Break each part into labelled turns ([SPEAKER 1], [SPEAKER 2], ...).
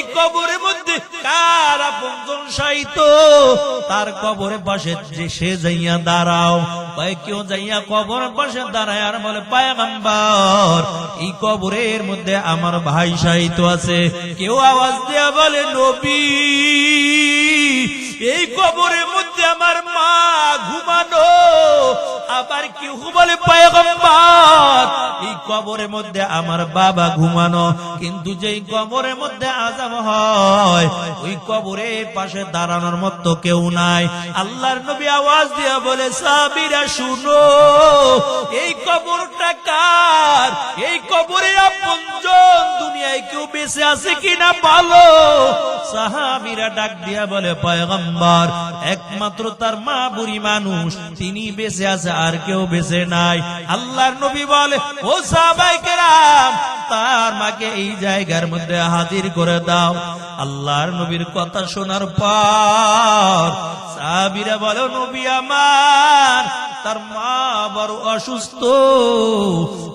[SPEAKER 1] এই কবরের মধ্যে কার আপনজন সাইত তার কবরের পাশে যে সে যাইয়া দাঁড়াও। ভাই কেউ যাইয়া কবরের পাশে দাঁড়ায় আর বলে, পায়গাম্বার, এই কবরের মধ্যে আমার ভাই সাহিত্য আছে। কেউ আওয়াজ দিয়া বলে, নবী, এই কবরের মধ্যে আমার মা ঘুমানো। আবার কেউ বলে, পায়গম্বর কবরের মধ্যে আমার বাবা ঘুমানো, কিন্তু যেই কবরের মধ্যে আজাব হয়, ওই কবরের পাশে দাঁড়ানোর মতো কেউ নাই। আল্লাহর নবী আওয়াজ দিয়া বলে, সাবিরা, শুনো, এই কবরটা কার? এই কবরে আপনজন দুনিয়ায় কেউ বেঁচে আছে কিনা বলো। সাহাবিরা ডাক দিয়া বলে, পয়গম্বর, একমাত্র তার মা বুড়ি মানুষ, তিনি বেঁচে আছে, আর কেউ বেঁচে নাই। আল্লাহর নবী বলে, ও সাহাবাই কেরাম, তার মাকে এই জায়গার মধ্যে হাজির করে দাও। আল্লাহর নবীর কথা শোনার পর সাহাবিরা বলে নবী আমার, তার মা বড় অসুস্থ,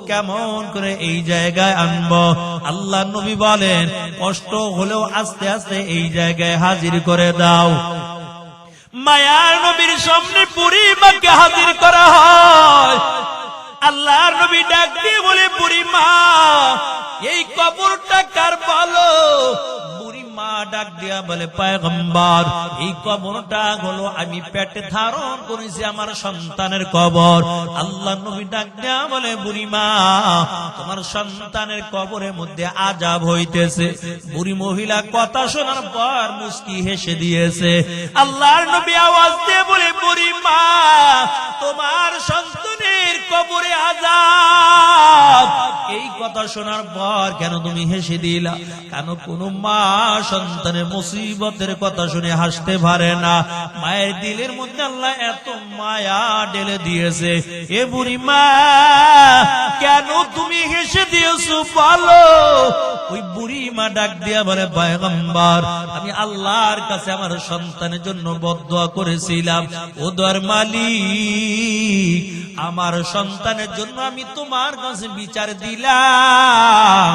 [SPEAKER 1] কেমন করে এই জায়গায় আনব? আল্লাহ নবী বলেন, কষ্ট হলেও আস্তে আস্তে এই জায়গায় হাজির করে দাও। মায়ার নবীর সামনে বুড়িমাকে হাজির করা হয়। আল্লাহর নবী ডাক দিয়ে বলে বুড়ি মা, এই কবরটা কার বলো মা ডাক দিয়া বলে, পায়গম্বর, এই কবরটা হলো আমি পেটে ধারণ করেছি আমার সন্তানের কবর। আল্লাহ নবী ডাক দিয়া বলে বুড়ি মা তোমার সন্তানের কবরের মধ্যে আজাব হইতেছে। বুড়ি মহিলা কথা শোনার পর মুস্কি হেসে দিয়েছে। আল্লাহর নবী আওয়াজ দিয়ে বলে বুড়ি মা তোমার সন্তানের কবরে আজাব। এই কথা শোনার পর কেন তুমি হেসে দিলা? কেন কোন মা সন্তানের মুসিবতের কথা শুনে হাসতে পারে না। মায়ের দিলের মধ্যে আল্লাহ এত মায়া ঢেলে দিয়েছে। এ বুড়ি মা, কেন তুমি হেসে আমি আল্লাহর কাছে আমার সন্তানের জন্য বদয়া করেছিলাম। ও দর মালিক, আমার সন্তানের জন্য আমি তোমার কাছে বিচার দিলাম।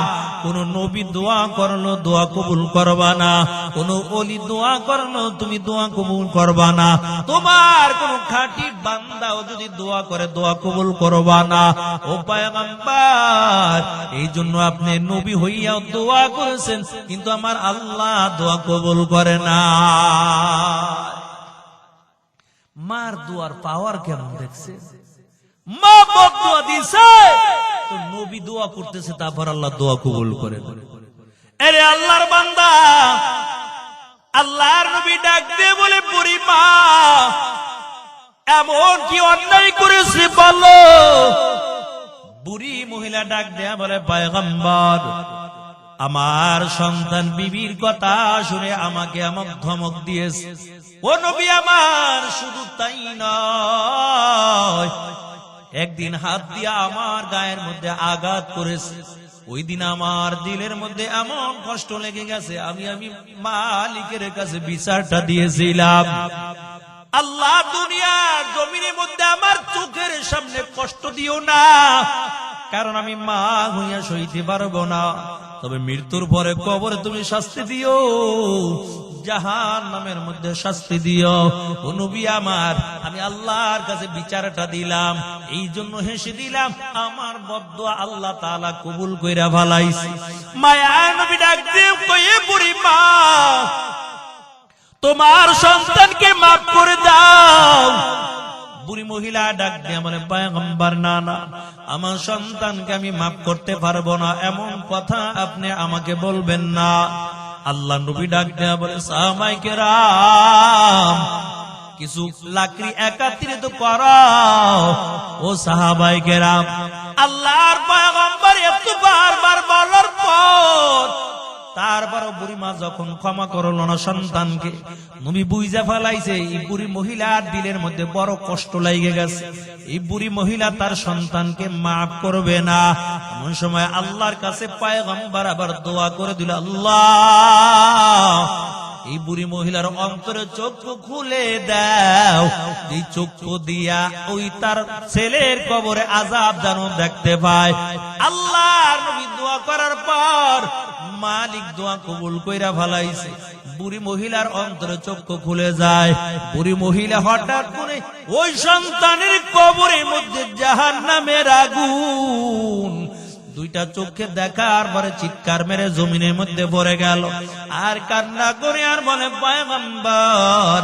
[SPEAKER 1] কোন নবী দোয়া করল, দোয়া কবুল করবা না। কোন অলি দোয়া করল, তুমি দোয়া কবুল করবা না। তোমার কোন খাঁটি বান্দাও যদি দোয়া করে, দোয়া কবুল করবা না। ও পায়গাম্বার এই জন্য আপনি নবী হইয়াও দোয়া করেছেন, কিন্তু আমার আল্লাহ দোয়া কবুল করে না মার দোয়ার পাওয়ার কেমন দেখছে? মা বদুয়া দিছে, তো নবী দোয়া করতেছে, তারপর আল্লাহ দোয়া কবুল করে আরে আল্লাহর বান্দা, আল্লাহর নবী ডাক দিয়ে বলে, বুড়ি মা, এমন কি অন্যায় করেছে বলো? বুড়ি মহিলা ডাক দেয়া বলে, পয়গম্বর, আমার সন্তান বিবির কথা শুনে আমাকে আমাক ধমক দিয়েছে। ও নবী আমার, শুধু তাই নয়, একদিন হাত দিয়া আমার গায়ের মধ্যে আঘাত করেছে। ওই দিন আমার দিলের মধ্যে এমন কষ্ট লেগে গেছে, আমি আমি মালিকের কাছে বিচারটা দিয়েছিলাম। আল্লাহ দুনিয়ার জমিনের মধ্যে আমার চোখের সামনে কষ্ট দিও না। কারণ আমি মা হইয়া সইতে পারব না। তবে মৃত্যুর পরে কবরে তুমি শাস্তি দিও। জাহান নামের মধ্যে শাস্তি দিও। ও নবী আমার, আমি আল্লাহর কাছে বিচারটা দিলাম। এই জন্য হেসে দিলাম, আমার বদ্ধ আল্লাহ তালা কবুল কইরা ভালাইছি। মায়া মা, তোমার সন্তানকে মাফ করে দাও। বুড়ি মহিলা ডাক দিয়ে আমার পায়গম্বর না না আমার সন্তানকে আমি মাফ করতে পারব না। এমন কথা আপনি আমাকে বলবেন না। আল্লাহ নবী ডাক দেয়া বলে সামাইকে রাম কিছু লাকড়ি একাত্রিত করাও, ও সাহাবাই কেরাম। আল্লাহর পয়গম্বর এত বারবার বলার পর তারপর বুড়িমা যখন ক্ষমা করল না সন্তানকে, নবী বুঝা ফেলাইছে, এই বুড়ি মহিলার দিলের মধ্যে বড় কষ্ট লাগে গেছে। এই বুড়ি মহিলা তার সন্তানকে মাফ করবে না। এমন সময় আল্লাহর কাছে পায়গম্বর আবার দোয়া করে দিল, আল্লাহ, এই বুড়ি মহিলার অন্তরে চক্ষু খুলে দাও। এই চক্ষু দিয়া ওই তার ছেলের কবরে আজাব যেন দেখতে পায়। আল্লাহ দোয়া করার পর মালিক দোয়া কবুল কইরা ফালাইছে। বুড়ি মহিলার অন্তরে চক্ষু খুলে যায়। বুড়ি মহিলা হঠাৎ করে ওই সন্তানের কবরের মধ্যে জাহান নামের আগুন দুইটা চোখে দেখার পরে চিৎকার মেরে জমিনের মধ্যে পড়ে গেল। আর কান্না করে আর বলে, পয়গম্বর,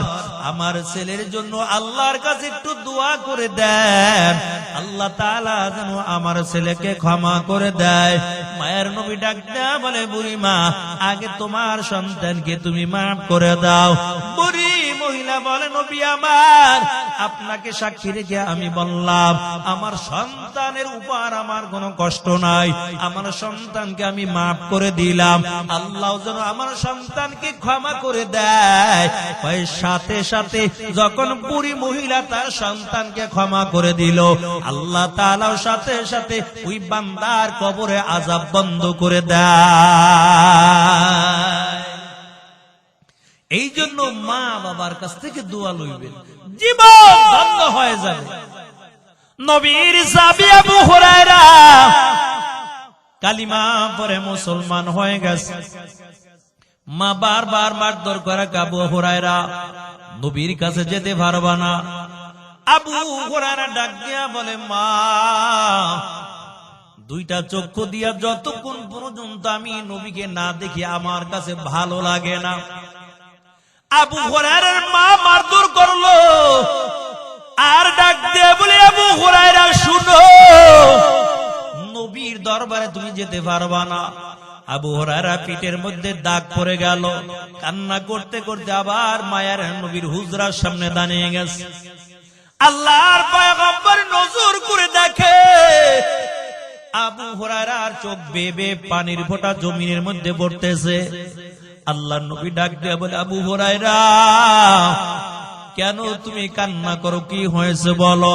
[SPEAKER 1] আমার ছেলের জন্য আল্লাহর কাছে একটু দোয়া করে দেন। আল্লাহ তাআলা যেন আমার ছেলেকে ক্ষমা করে দেয়। মায়ের নবী ডাক বলে বুড়ি মা আগে তোমার সন্তানকে তুমি মাফ করে দাও। বুড়ি বলে, নবী আমার, আপনাকে সাক্ষী রেখে আমি বললাম, আমার সন্তানের উপর আমার কোনো কষ্ট নাই। আমার সন্তানকে আমি মাফ করে দিলাম। আল্লাহ যেন আমার সন্তানকে ক্ষমা করে দেয়। সাথে সাথে যখন বুড়ি মহিলা তার সন্তানকে ক্ষমা করে দিল, আল্লাহ তাআলাও সাথে সাথে ওই বান্দার কবরে আজাব বন্ধ করে দেয়। এই জন্য মা বাবার কাছ থেকে দোয়া লইবেন। জীবন ধন্য হয়ে যাবে। নবীর সাবি আবু হুরায়রা কালিমা পরে মুসলমান হয়ে গেছে। মা বার বারবার মারধর করে আবু হুরায়রা। নবীর কাছে যেতে পারবা না। আবু হুরায়রা ডাক দিয়া বলে মা দুইটা চক্ষু দিয়া যতক্ষণ পর্যন্ত আমি নবীকে না দেখি আমার কাছে ভালো লাগে না। আবু হরাইরার মা মারধর করল। আর ডাক দিয়ে বলে, আবু হরাইরা শুনো। নবীর দরবারে তুমি যেতে পারবা না। আবু হরাইরা পিঠের মধ্যে দাগ পড়ে গেল। কান্না করতে করতে আবার মায়ের নবীর হুজরার সামনে দাঁড়িয়ে গেছে। আল্লাহর পয়গম্বর নজর করে দেখে, আবু হরাইরার চোখ বেবে পানির ফোঁটা জমিনের মধ্যে পড়তেছে। আল্লাহ নবী ডাক দেয়া বলে, আবু হরাইরা কেন তুমি কান্না করো? কি হয়েছে বলো?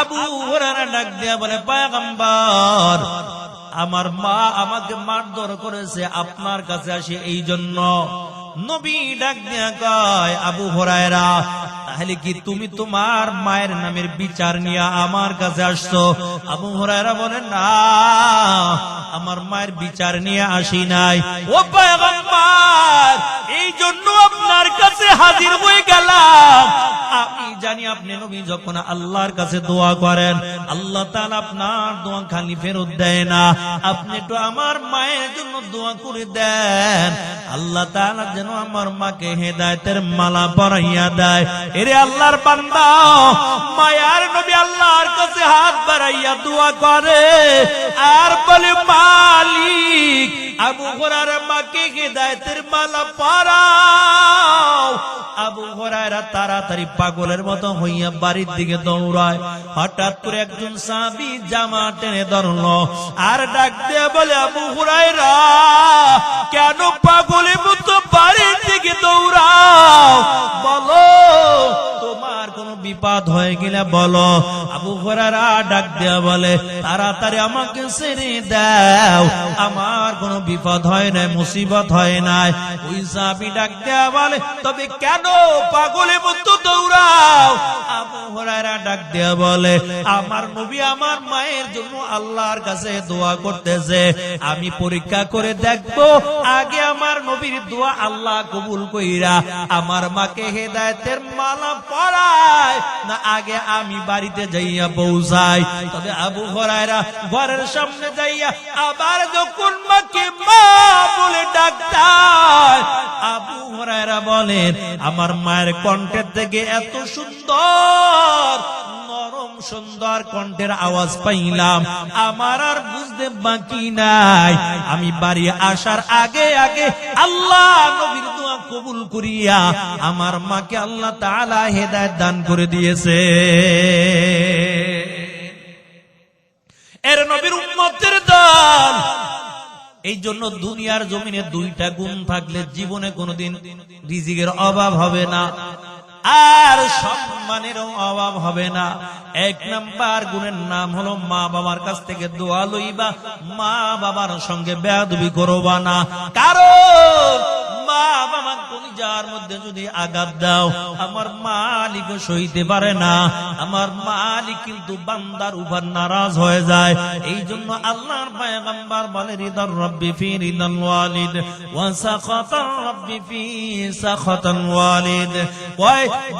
[SPEAKER 1] আবু হরাইরা ডাক দিয়া বলে, পায়গাম্বার, আমার মা আমাকে মারধর করেছে, আপনার কাছে আসে এই জন্য। নবী ডাক দিয়া কয়, আবু হরায়রা তাহলে কি তুমি তোমার মায়ের নামের বিচার নিয়ে আমার কাছে আসছো? আবু হরাইরা বলেন, না, আমার মায়ের বিচার নিয়ে আসি নাই। ও পয়গম্বর এই জন্য আপনার কাছে হাজির হয়ে গেলাম। জানি আপনি নবী, যখন আল্লাহর কাছে দোয়া করেন, আল্লাহ আপনার দোয়া খালি ফেরত দেয় না। আপনি একটু আমার মায়ের জন্য দোয়া করে দেন। আল্লাহ যেন আমার মাকে হেদায়েতের মালা পরাইয়া দেয়। এরে আল্লাহর বান্দা, মায়ার নবী আল্লাহর কাছে হাত বাড়াইয়া দোয়া করে। আর বলে, মালিক আবু হুরায়রা মাকে হেদায়েতের মালা পরাও। আবু হুরায়রা তাড়াতাড়ি পাগলের মতো হইয়া বাড়ির দিকে দৌড়ায়। হঠাৎ করে একজন সাহাবী জামা টেনে ধরলো আর ডাক দিয়ে বলে, আবু হুরায়রা, কেন পাগলের মতো বাড়ির দিকে দৌড়াও? বলো বিপদ হয়ে গেলে বলো, আবু ঘোরারা ডাক দেওয়া বলে, তাড়াতাড়ি আমাকে ছেড়ে দাও। আমার কোনো বিপদ হয় নাই, মুসিবত হয় নাই। ওই সাহাবি ডাক দেওয়া বলে, তবে কেন পাগলে মতো দৌড়াও। আবু ডাক দেয়া বলে, আমার নবী আমার মায়ের জন্য আল্লাহর কাছে দোয়া করতেছে। আমি পরীক্ষা করে দেখব, আগে আমার নবীর দোয়া আল্লাহ কবুল কইরা আমার মাকে হেদায়েতের মালা পরায়, না আগে আমি বাড়িতে যাইয়া পৌঁছাই। তবে আবু হরায়রা ঘরের সামনে যাইয়া আবার যখন মাকে মা বলে ডাক্তার আবু হরায়রা বলেন, আমার মায়ের কণ্ঠের থেকে এত সুন্দর। নরম সুন্দর কণ্ঠের আওয়াজ পাইলাম। আমার আর বুঝতে বাকি নাই। আমি বাড়ি আসার আগে আগে আল্লাহ নবীর দোয়া কবুল করিয়া আমার মাকে আল্লাহ তাআলা হেদায়েত দান করে দিয়েছে। এর নবীর উম্মতের দল এই জন্য দুনিয়ার জমিনে দুইটা গুণ থাকলে জীবনে কোনোদিন রিজিকের অভাব হবে না। আর সম্মানেরও অভাব হবে না। এক নাম্বার গুণের নাম হলো মা বাবার কাছ থেকে দোয়া লইবা, মা বাবার সঙ্গে বেদবি করবা না। কারণ মা কলিজার মধ্যে যদি আঘাত দাও, আমার মালিক সইতে পারে না। আমার মালিক কিন্তু বান্দার উপর নারাজ হয়ে যায়। এই জন্য আল্লাহর বলে রব্বি ওয়ালিদ রব্বি ফি ওয়ালিদ।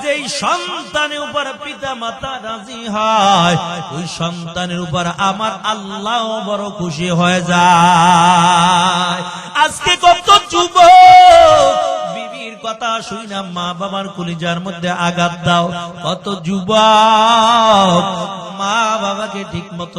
[SPEAKER 1] যেই সন্তানের উপর পিতা মাতা রাজি হয়, ওই সন্তানের উপর আমার আল্লাহ বড় খুশি হয়ে যায়। আজকে কত যুবক কথা শুই না, মা বাবার কলিজার মধ্যে আঘাত দাও। কত যুবক মা বাবাকে ঠিক মতো